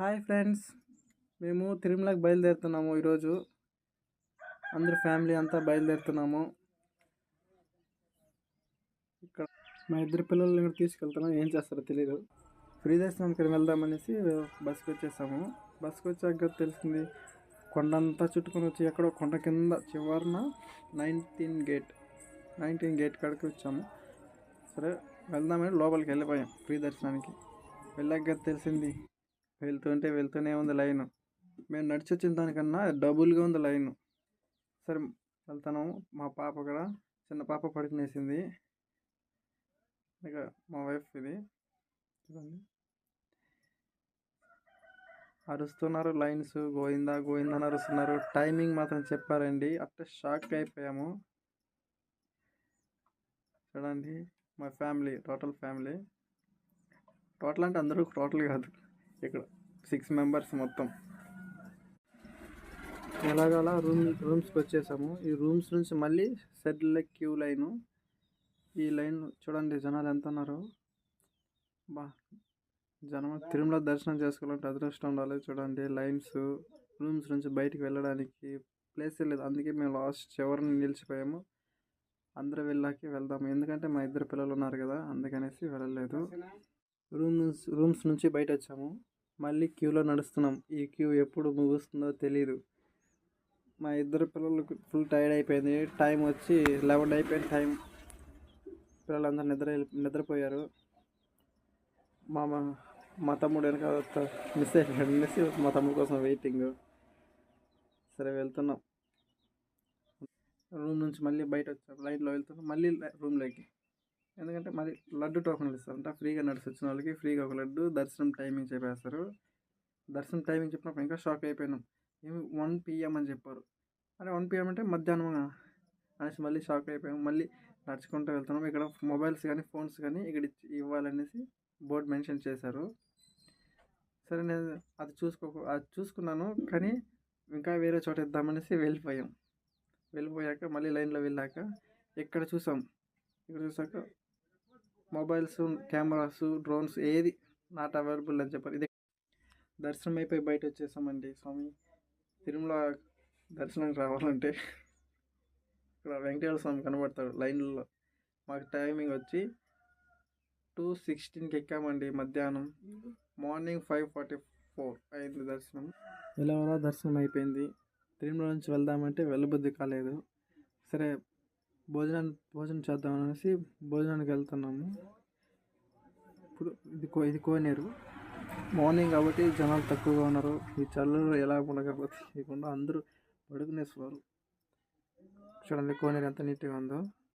Hi friends మేము తిరుమలకి బయలుదేరుతున్నాము ఈరోజు. అందరు ఫ్యామిలీ అంతా బయలుదేరుతున్నాము. ఇక్కడ మా ఇద్దరు పిల్లల్ని కూడా తీసుకెళ్తున్నాం. ఏం చేస్తారో తెలియదు ఫ్రీ దర్శనంకి వెళ్దామనేసి బస్కి వచ్చేసాము. బస్కి వచ్చాక తెలిసింది? కొండంతా చుట్టుకొని వచ్చి ఎక్కడో కొండ కింద చివరిన నైన్టీన్ గేట్ నైన్టీన్ గేట్ కాడికి వచ్చాము. సరే వెళ్దామని లోపలికి వెళ్ళిపోయాం ఫ్రీ దర్శనానికి. వెళ్ళాక తెలిసింది? వెళ్తుంటే వెళ్తూనే ఉంది లైన్. మేము నడిచి వచ్చిన దానికన్నా డబుల్గా ఉంది లైన్. సరే వెళ్తాను. మా పాప కూడా చిన్న పాప పడుకునేసింది. ఇక మా వైఫ్ ఇది. చూడండి. అరుస్తున్నారు లైన్స్. గోయిందా గోయిందా అని అరుస్తున్నారు. టైమింగ్ మాత్రం చెప్పారండి. అట్ట షాక్ అయిపోయాము. చూడండి మా ఫ్యామిలీ టోటల్ ఫ్యామిలీ. టోటల్ అంటే అందరూ టోటల్ కాదు. ఇక్కడ సిక్స్ మెంబర్స్ మొత్తం. ఎలాగలా రూమ్ రూమ్స్కి వచ్చేసాము. ఈ రూమ్స్ నుంచి మళ్ళీ సెటిల్ క్యూ లైను ఈ లైన్ చూడండి జనాలు ఎంత ఉన్నారు. బా జనం తిరుమల దర్శనం చేసుకోవాలంటే అదృష్టం ఉండాలి చూడండి లైన్స్ రూమ్స్ నుంచి బయటికి వెళ్ళడానికి ప్లేస్ లేదు. అందుకే మేము లాస్ట్ చివరిని నిలిచిపోయాము. అందరూ వెళ్ళాకి వెళ్దాము. ఎందుకంటే మా ఇద్దరు పిల్లలు ఉన్నారు కదా అందుకనేసి వెళ్ళలేదు. రూమ్స్ రూమ్స్ నుంచి బయట వచ్చాము మళ్ళీ క్యూలో నడుస్తున్నాం. ఈ క్యూ ఎప్పుడు ముగుస్తుందో తెలియదు మా ఇద్దరు పిల్లలకు ఫుల్ టైర్డ్ అయిపోయింది. టైం వచ్చి లెవెన్ అయిపోయింది టైం. పిల్లలందరూ నిద్ర నిద్రపోయారు. మా మా తమ్ముడు వెనక మిస్ అయిపోయాడు. మిస్ మా తమ్ముడు కోసం వెయిటింగ్ సరే వెళ్తున్నాం. రూమ్ నుంచి మళ్ళీ బయట వచ్చాం లైన్లో వెళ్తున్నాం. మళ్ళీ రూమ్లోకి. ఎందుకంటే మరి లడ్డు టోకన్లు ఇస్తారంట. ఫ్రీగా నడిచి వచ్చిన వాళ్ళకి ఫ్రీగా ఒక లడ్డు దర్శనం టైమింగ్ చెప్పేస్తారు. దర్శనం టైమింగ్ చెప్పినప్పుడు ఇంకా షాక్ అయిపోయినాం. ఏమి వన్ పిఎం అని చెప్పారు. అరే వన్ పిఎం అంటే మధ్యాహ్నం అనేసి మళ్ళీ షాక్ అయిపోయాం. మళ్ళీ నడుచుకుంటూ వెళ్తున్నాం. ఇక్కడ మొబైల్స్ కానీ ఫోన్స్ కానీ ఇక్కడ ఇవ్వాలనేసి బోర్డు మెన్షన్ చేశారు. సరే నేను అది చూసుకో అది చూసుకున్నాను. కానీ ఇంకా వేరే చోట ఇద్దామనేసి వెళ్ళిపోయాం. వెళ్ళిపోయాక మళ్ళీ లైన్లో వెళ్ళాక ఇక్కడ చూసాం? ఇక్కడ చూసాక మొబైల్స్ కెమెరాస్ డ్రోన్స్ ఏది నాట్ అవైలబుల్ అని చెప్పారు. ఇది దర్శనం అయిపోయి బయట వచ్చేసామండి స్వామి. తిరుమల దర్శనానికి రావాలంటే ఇక్కడ వెంకటేశ్వర స్వామి కనబడతాడు లైన్లో. మాకు టైమింగ్ వచ్చి టూ సిక్స్టీన్కి ఎక్కామండి మధ్యాహ్నం. మార్నింగ్ ఫైవ్ ఫార్టీ ఫోర్ అయింది దర్శనం. ఎలా దర్శనం అయిపోయింది తిరుమల నుంచి వెళ్దామంటే వెళ్ళబుద్ధి కాలేదు. సరే భోజనాన్ని భోజనం చేద్దాం అనేసి భోజనానికి వెళ్తున్నాము. ఇప్పుడు ఇది కో ఇది కోనేరు. మార్నింగ్ కాబట్టి జనాలు తక్కువగా ఉన్నారు. ఈ చల్లలు ఎలా ఉండకపోతే ఇకుండా అందరూ పడుకునేస్తున్నారు చూడండి కోనేరు ఎంత నీట్గా ఉందో.